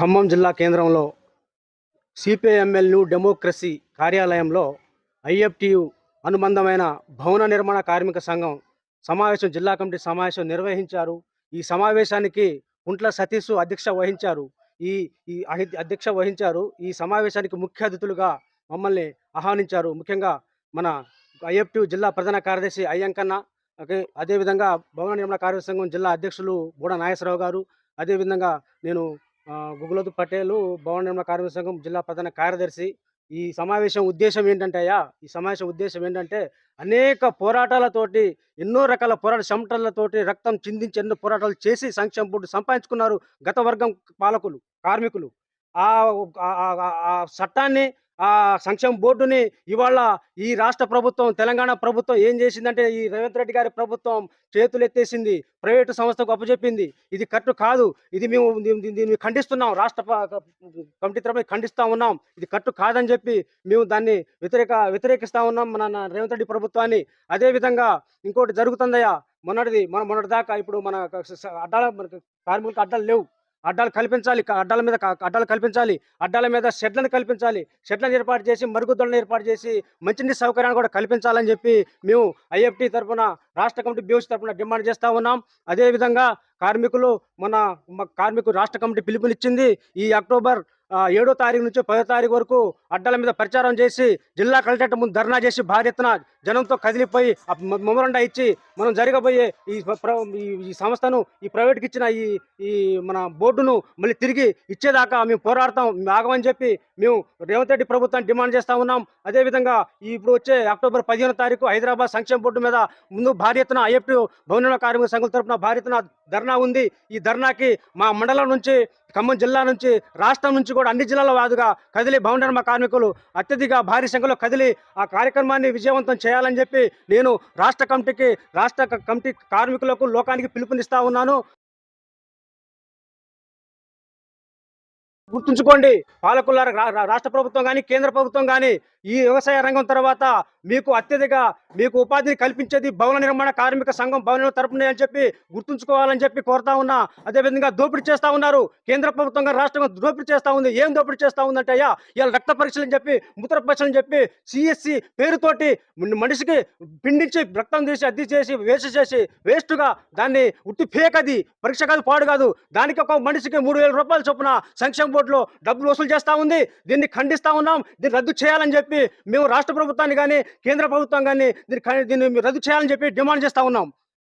ఖమ్మం జిల్లా కేంద్రంలో సిపిఎంఎల్ న్యూ డెమోక్రసీ కార్యాలయంలో ఐఎఫ్టియు అనుబంధమైన భవన నిర్మాణ కార్మిక సంఘం సమావేశం జిల్లా కమిటీ సమావేశం నిర్వహించారు. ఈ సమావేశానికి కుంట్ల సతీష్ అధ్యక్ష వహించారు. ఈ ఈ అహి- అధ్యక్ష వహించారు. ఈ సమావేశానికి ముఖ్య అతిథులుగా మమ్మల్ని ఆహ్వానించారు. ముఖ్యంగా మన ఐఎఫ్టియు జిల్లా ప్రధాన కార్యదర్శి అయ్యంకన్న ఓకే అదేవిధంగా భవన నిర్మాణ కార్యసంఘం సంఘం జిల్లా అధ్యక్షులు బూడ నాగేశ్వరరావు గారు అదేవిధంగా నేను గుగులదు పటేలు భవన నిర్మాణ కార్మిక సంఘం జిల్లా ప్రధాన కార్యదర్శి ఈ సమావేశం ఉద్దేశం ఏంటంటే అయ్యా ఈ సమావేశం ఉద్దేశం ఏంటంటే అనేక పోరాటాలతోటి ఎన్నో రకాల పోరాట చెమటలతోటి రక్తం చిందించి ఎన్నో పోరాటాలు చేసి సంక్షేమ బోర్డు సంపాదించుకున్నారు గత వర్గం పాలకులు కార్మికులు ఆ చట్టాన్ని ఆ సంక్షేమ బోర్డుని ఇవాళ ఈ రాష్ట్ర ప్రభుత్వం తెలంగాణ ప్రభుత్వం ఏం చేసిందంటే ఈ రేవంత్ రెడ్డి గారి ప్రభుత్వం చేతులు ఎత్తేసింది ప్రైవేటు సంస్థకు అప్పచెప్పింది. ఇది కరెక్ట్ కాదు. ఇది మేము దీన్ని- దీన్ని ఖండిస్తున్నాం. రాష్ట్ర కమిటీ తరఫున ఖండిస్తూ ఉన్నాం. ఇది కరెక్ట్ కాదని చెప్పి మేము దాన్ని వ్యతిరేక వ్యతిరేకిస్తా ఉన్నాం మన రేవంత్ రెడ్డి ప్రభుత్వాన్ని. అదే విధంగా ఇంకోటి జరుగుతుందయ్యా. మొన్నటిది మన మొన్నటి దాకా ఇప్పుడు మన అడ్డాల కార్మికులకు అడ్డాలు లేవు. అడ్డాలు కల్పించాలి అడ్డాల మీద అడ్డాలు కల్పించాలి అడ్డాల మీద షెడ్లను కల్పించాలి షెడ్లను ఏర్పాటు చేసి మరుగుదొడ్లను ఏర్పాటు చేసి మంచినీటి సౌకర్యాన్ని కూడా కల్పించాలని చెప్పి మేము ఐఎఫ్టి తరఫున రాష్ట్ర కమిటీ బీఓసీ తరఫున డిమాండ్ చేస్తూ ఉన్నాం. అదేవిధంగా కార్మికులు మన కార్మికులు రాష్ట్ర కమిటీ పిలుపునిచ్చింది ఈ అక్టోబర్ ఏడో తారీఖు నుంచి పదో తారీఖు వరకు అడ్డాల మీద ప్రచారం చేసి జిల్లా కలెక్టర్ ముందు ధర్నా చేసి భారీ ఎత్తున జనంతో కదిలిపోయి మొమరండా ఇచ్చి మనం జరగబోయే ఈ ఈ- సంస్థను ఈ ప్రైవేట్కి ఇచ్చిన ఈ ఈ మన బోర్డును మళ్ళీ తిరిగి ఇచ్చేదాకా మేము పోరాడతాం ఆగమని చెప్పి మేము రేవంత్ రెడ్డి ప్రభుత్వాన్ని డిమాండ్ చేస్తా ఉన్నాం. అదేవిధంగా ఇప్పుడు వచ్చే అక్టోబర్ పదిహేను తారీఖు హైదరాబాద్ సంక్షేమ బోర్డు మీద ముందు భారీ ఎత్తున ఐఎఫ్టీ భవన కార్మిక సంఘం తరపున భారీ ఎత్తున ధర్నా ఉంది. ఈ ధర్నాకి మా మండలం నుంచి ఖమ్మం జిల్లా నుంచి రాష్ట్రం నుంచి కూడా అన్ని జిల్లాల వాదుగా కదిలి భవన నిర్మాణ కార్మికులు అత్యధిక భారీ సంఖ్యలో కదిలి ఆ కార్యక్రమాన్ని విజయవంతం చేయాలని చెప్పి నేను రాష్ట్ర కమిటీకి రాష్ట్ర రాష్ట్ర కమిటీ కార్మికులకు లోకానికి పిలుపునిస్తా ఉన్నాను. గుర్తుంచుకోండి పాలకుల రా- రాష్ట్ర ప్రభుత్వం కానీ కేంద్ర ప్రభుత్వం కానీ ఈ వ్యవసాయ రంగం తర్వాత మీకు అత్యధిక మీకు ఉపాధిని కల్పించేది భవన నిర్మాణ కార్మిక సంఘం భవన తరపునే అని చెప్పి గుర్తుంచుకోవాలని చెప్పి కోరుతా ఉన్నా. అదేవిధంగా దోపిడీ చేస్తా ఉన్నారు. కేంద్ర ప్రభుత్వం గారు రాష్ట్రం దోపిడీ చేస్తా ఉంది. ఏం దోపిడీ చేస్తా ఉందంటే అయ్యా ఇలా రక్త పరీక్షలు అని చెప్పి మూత్ర పరీక్షలు చెప్పి సిఎస్సి పేరుతోటి మనిషికి పిండించి రక్తం తీసి అద్దె చేసి వేస్ట్ చేసి వేస్ట్గా దాన్ని ఉట్టి ఫేక్ అది. పరీక్ష కాదు పాడు కాదు. దానికి ఒక మనిషికి మూడు వేల రూపాయలు చొప్పున సంక్షేమ బోర్డులో డబ్బులు వసూలు చేస్తా ఉంది. దీన్ని ఖండిస్తా ఉన్నాం. దీన్ని రద్దు చేయాలని చెప్పి మేము రాష్ట్ర ప్రభుత్వాన్ని కానీ కేంద్ర ప్రభుత్వం కానీ దీన్ని దీన్ని రద్దు చేయాలని చెప్పి డిమాండ్ చేస్తా ఉన్నాం.